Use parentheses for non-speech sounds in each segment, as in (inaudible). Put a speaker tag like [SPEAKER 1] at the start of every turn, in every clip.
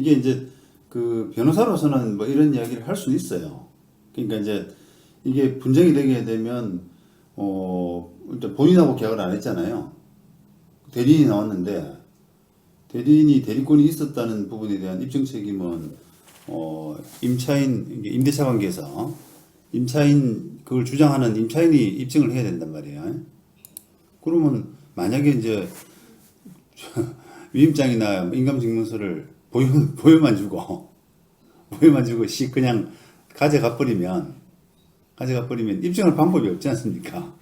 [SPEAKER 1] 이게 이제 그 변호사로서는 뭐 이런 이야기를 할 수는 있어요. 그러니까 이제 이게 분쟁이 되게 되면 어 일단 본인하고 계약을 안 했잖아요. 대리인이 나왔는데 대리인이 대리권이 있었다는 부분에 대한 입증 책임은 어 임차인 임대차 관계에서 임차인 그걸 주장하는 임차인이 입증을 해야 된단 말이에요. 그러면 만약에 이제 (laughs) 위임장이나 인감증명서를 보여, 보여만 주고 (laughs) 보여만 주고 씨 그냥 가져가 버리면 가져가 버리면 입증할 방법이 없지 않습니까?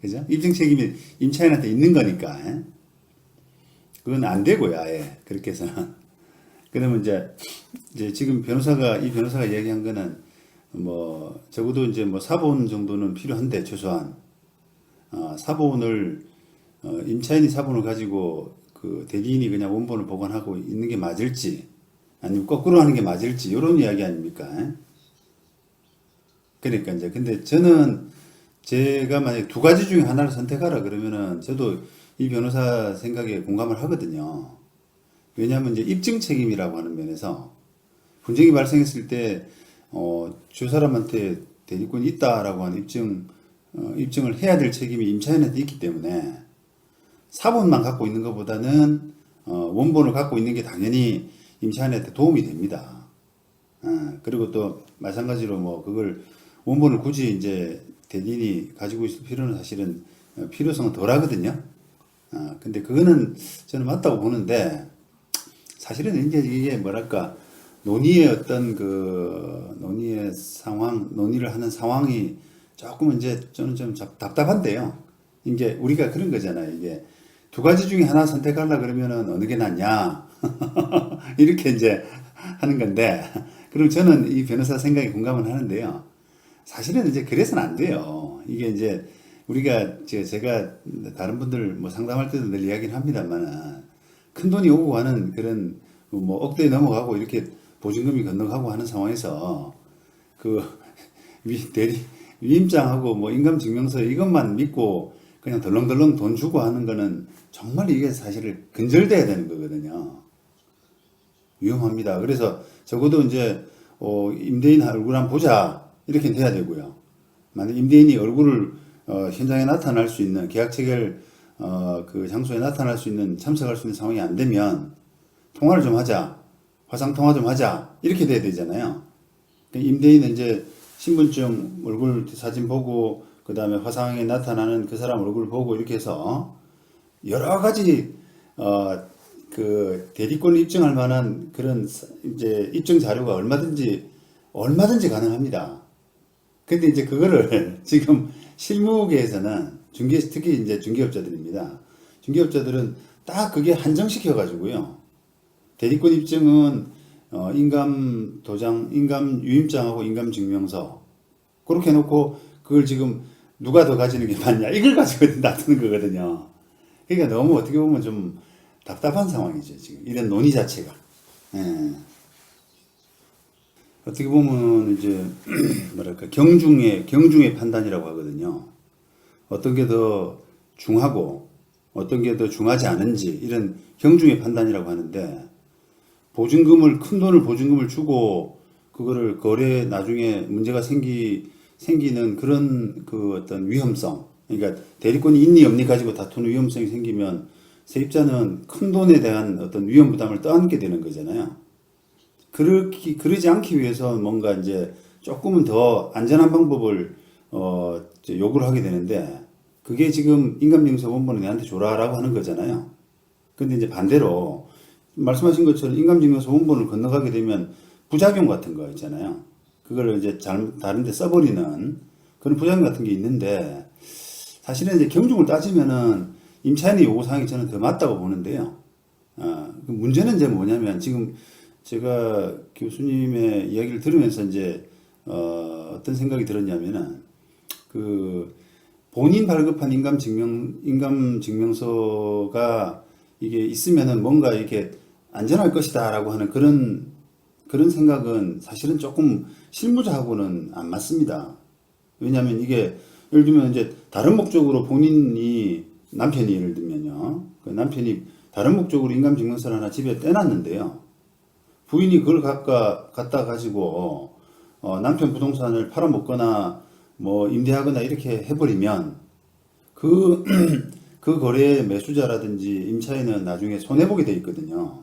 [SPEAKER 1] 그죠? 입증 책임이 임차인한테 있는 거니까 예? 그건 안 되고요, 아예 그렇게 해서는 (laughs) 그러면 이제 이제 지금 변호사가 이 변호사가 이야기한 거는 뭐 적어도 이제 뭐 사본 정도는 필요한데 최소한 어, 사본을 어, 임차인이 사본을 가지고 그 대리인이 그냥 원본을 보관하고 있는 게 맞을지 아니면 거꾸로 하는 게 맞을지 이런 이야기 아닙니까? 그러니까 이제 근데 저는 제가 만약 두 가지 중에 하나를 선택하라 그러면은 저도 이 변호사 생각에 공감을 하거든요. 왜냐하면 이제 입증 책임이라고 하는 면에서 분쟁이 발생했을 때 어, 주 사람한테 대리권이 있다라고 하는 입증 어, 입증을 해야 될 책임이 임차인한테 있기 때문에 사본만 갖고 있는 것보다는 어, 원본을 갖고 있는 게 당연히 임차인한테 도움이 됩니다. 어, 그리고 또 마찬가지로 뭐 그걸 원본을 굳이 이제 대리인이 가지고 있을 필요는 사실은 어, 필요성은 덜 하거든요. 어, 근데 그거는 저는 맞다고 보는데 사실은 이제 이게 뭐랄까 논의의 어떤 그 논의의 상황 논의를 하는 상황이 조금 이제 저는 좀 답- 답답한데요. 이제 우리가 그런 거잖아요. 이게 두 가지 중에 하나 선택하려 그러면은 어느 게 낫냐 (laughs) 이렇게 이제 하는 건데 그럼 저는 이 변호사 생각에 공감을 하는데요. 사실은 이제 그래서는 안 돼요. 이게 이제 우리가 제- 제가 다른 분들 뭐 상담할 때도 늘 이야기를 합니다만은 큰 돈이 오고 가는 그런 뭐 억대에 넘어가고 이렇게 보증금이 건너가고 하는 상황에서 그 (laughs) 위, 대리 위임장하고 뭐 인감증명서 이것만 믿고 그냥 덜렁덜렁 돈 주고 하는 거는 정말 이게 사실은 근절돼야 되는 거거든요. 위험합니다. 그래서 적어도 이제 어, 임대인 얼굴 한번 보자 이렇게 돼야 되고요. 만약 임대인이 얼굴을 어, 현장에 나타날 수 있는 계약 체결 어, 그 장소에 나타날 수 있는 참석할 수 있는 상황이 안 되면 통화를 좀 하자 화상 통화 좀 하자 이렇게 돼야 되잖아요. 임대인은 이제 신분증 얼굴 사진 보고 그 다음에 화상에 나타나는 그 사람 얼굴 보고 이렇게 해서 여러 가지 어 그 대리권을 입증할 만한 그런 사- 이제 입증 자료가 얼마든지 얼마든지 가능합니다. 근데 이제 그거를 (laughs) 지금 실무계에서는 중개 특히 이제 중개업자들입니다. 중개업자들은 딱 그게 한정시켜 가지고요. 대리권 입증은 어, 인감 도장, 인감 유임장하고 인감 증명서 그렇게 해놓고 그걸 지금 누가 더 가지는 게 맞냐 이걸 가지고 (laughs) 놔두는 거거든요. 그러니까 너무 어떻게 보면 좀 답답한 상황이죠 지금 이런 논의 자체가. 예. 어떻게 보면 이제 (clears throat) 뭐랄까 경중의 경중의 판단이라고 하거든요. 어떤 게 더 중하고 어떤 게 더 중하지 않은지 이런 경중의 판단이라고 하는데 보증금을 큰 돈을 보증금을 주고 그거를 거래 나중에 문제가 생기 생기는 그런 그 어떤 위험성 그러니까 대리권이 있니 없니 가지고 다투는 위험성이 생기면 세입자는 큰 돈에 대한 어떤 위험 부담을 떠안게 되는 거잖아요. 그렇기 그러지 않기 위해서 뭔가 이제 조금은 더 안전한 방법을 어 요구를 하게 되는데 그게 지금 인감증서 원본을 내한테 줘라라고 하는 거잖아요. 근데 이제 반대로 말씀하신 것처럼 인감증명서 원본을 건너가게 되면 부작용 같은 거 있잖아요. 그걸 이제 잘 다른 데 써버리는 그런 부작용 같은 게 있는데 사실은 이제 경중을 따지면은 임차인의 요구사항이 저는 더 맞다고 보는데요. 어, 그 문제는 이제 뭐냐면 지금 제가 교수님의 이야기를 들으면서 이제 어, 어떤 생각이 들었냐면은 그 본인 발급한 인감 증명 인감 증명서가 이게 있으면은 뭔가 이렇게 안전할 것이다라고 하는 그런 그런 생각은 사실은 조금 실무자하고는 안 맞습니다. 왜냐하면 이게 예를 들면 이제 다른 목적으로 본인이 남편이 예를 들면요, 그 남편이 다른 목적으로 인감 증명서를 하나 집에 떼놨는데요. 부인이 그걸 갖다, 갖다 가지고, 어, 남편 부동산을 팔아먹거나, 뭐, 임대하거나 이렇게 해버리면, 그, (clears throat) 그 거래의 매수자라든지 임차인은 나중에 손해보게 돼 있거든요.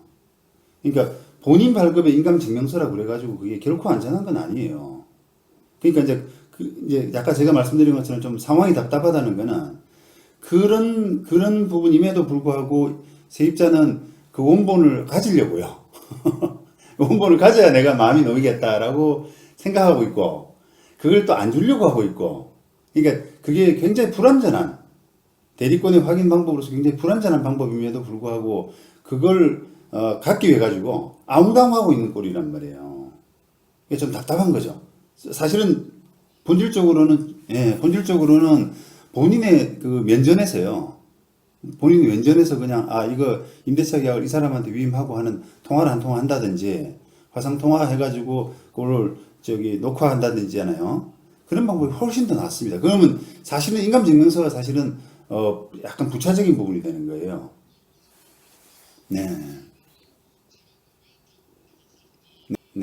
[SPEAKER 1] 그러니까 본인 발급의 인감증명서라 그래가지고 그게 결코 안전한 건 아니에요. 그러니까 이제, 그, 이제 약간 제가 말씀드린 것처럼 좀 상황이 답답하다는 거는 그런, 그런 부분임에도 불구하고 세입자는 그 원본을 가지려고요. (laughs) 원본을 가져야 내가 마음이 놓이겠다라고 생각하고 있고, 그걸 또 안 주려고 하고 있고, 그러니까 그게 굉장히 불완전한, 대리권의 확인 방법으로서 굉장히 불완전한 방법임에도 불구하고, 그걸, 어, 갖기 위해 가지고 아무당하고 있는 꼴이란 말이에요. 이게 좀 답답한 거죠. 사실은 본질적으로는, 예, 본질적으로는 본인의 그 면전에서요. 본인이 면전에서 그냥 아 이거 임대차 계약을 이 사람한테 위임하고 하는 통화를 한 통화 한다든지 화상 통화 해가지고 그걸 저기 녹화한다든지 하나요 그런 방법이 훨씬 더 낫습니다. 그러면 사실은 인감증명서가 사실은 어 약간 부차적인 부분이 되는 거예요. 네.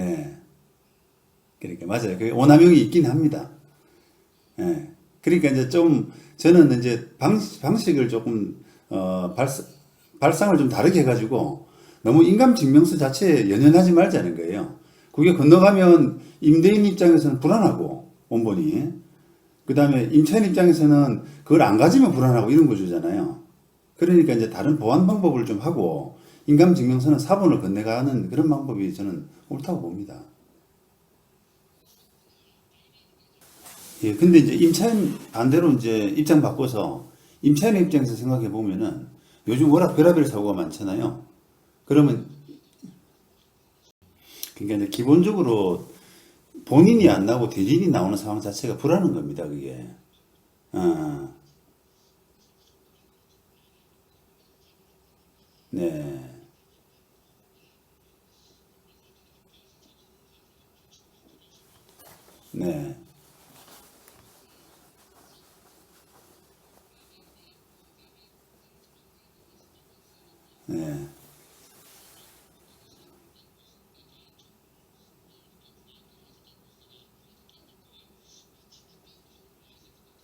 [SPEAKER 1] 네. 그러니까 맞아요. 그 오남용이 있긴 합니다. 예. 그러니까 이제 좀 저는 이제 방식, 방식 을 조금 어 발상, 발상을 좀 다르게 해가지고 너무 인감 증명서 자체에 연연하지 말자는 거예요. 그게 건너가면 임대인 입장에서는 불안하고 원본이 그 다음에 임차인 입장에서는 그걸 안 가지면 불안하고 이런 거잖아요. 그러니까 이제 다른 보완 방법을 좀 하고 인감 증명서는 사본을 건네가는 그런 방법이 저는 옳다고 봅니다. 예, 근데 이제 임차인 반대로 이제 입장 바꿔서 임차인의 입장에서 생각해 보면은 요즘 워낙 별의별 사고가 많잖아요. 그러면 그러니까 이제 기본적으로 본인이 안 나오고 대리인이 나오는 상황 자체가 불안한 겁니다, 그게. 어. 네. 네. 네.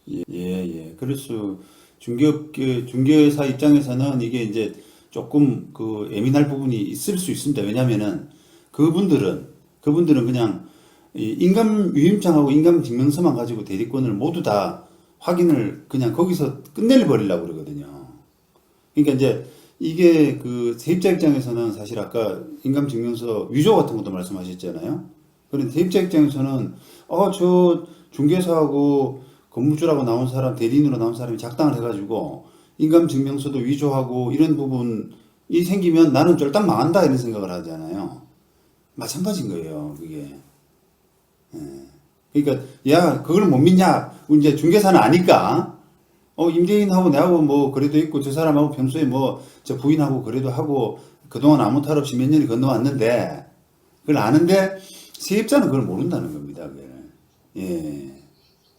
[SPEAKER 1] 예, 예. 수, 중개업계, 중개사 입장에서는 이게 이제 조금 그 예민할 부분이 있을 수 있습니다. 왜냐면은 그분들은, 그분들은 그냥 이 인감 유임장하고 인감 증명서만 가지고 대리권을 모두 다 확인을 그냥 거기서 끝내 버리려고 그러거든요. 그러니까 이제 이게 그 세입자 입장에서는 사실 아까 인감 증명서 위조 같은 것도 말씀하셨잖아요. 그런데 세입자 입장에서는 어저 중개사하고 건물주라고 나온 사람 대리인으로 나온 사람이 작당을 해가지고 인감 증명서도 위조하고 이런 부분이 생기면 나는 쫄딱 망한다 이런 생각을 하잖아요. 마찬가지인 거예요, 그게. 예. 그러니까 야 그걸 못 믿냐? 이제 중개사는 아니까 어 임대인하고 내하고 뭐 그래도 있고 저 사람하고 평소에 뭐 저 부인하고 그래도 하고 그동안 아무 탈 없이 몇 년이 건너왔는데 그걸 아는데 세입자는 그걸 모른다는 겁니다. 그게. 예.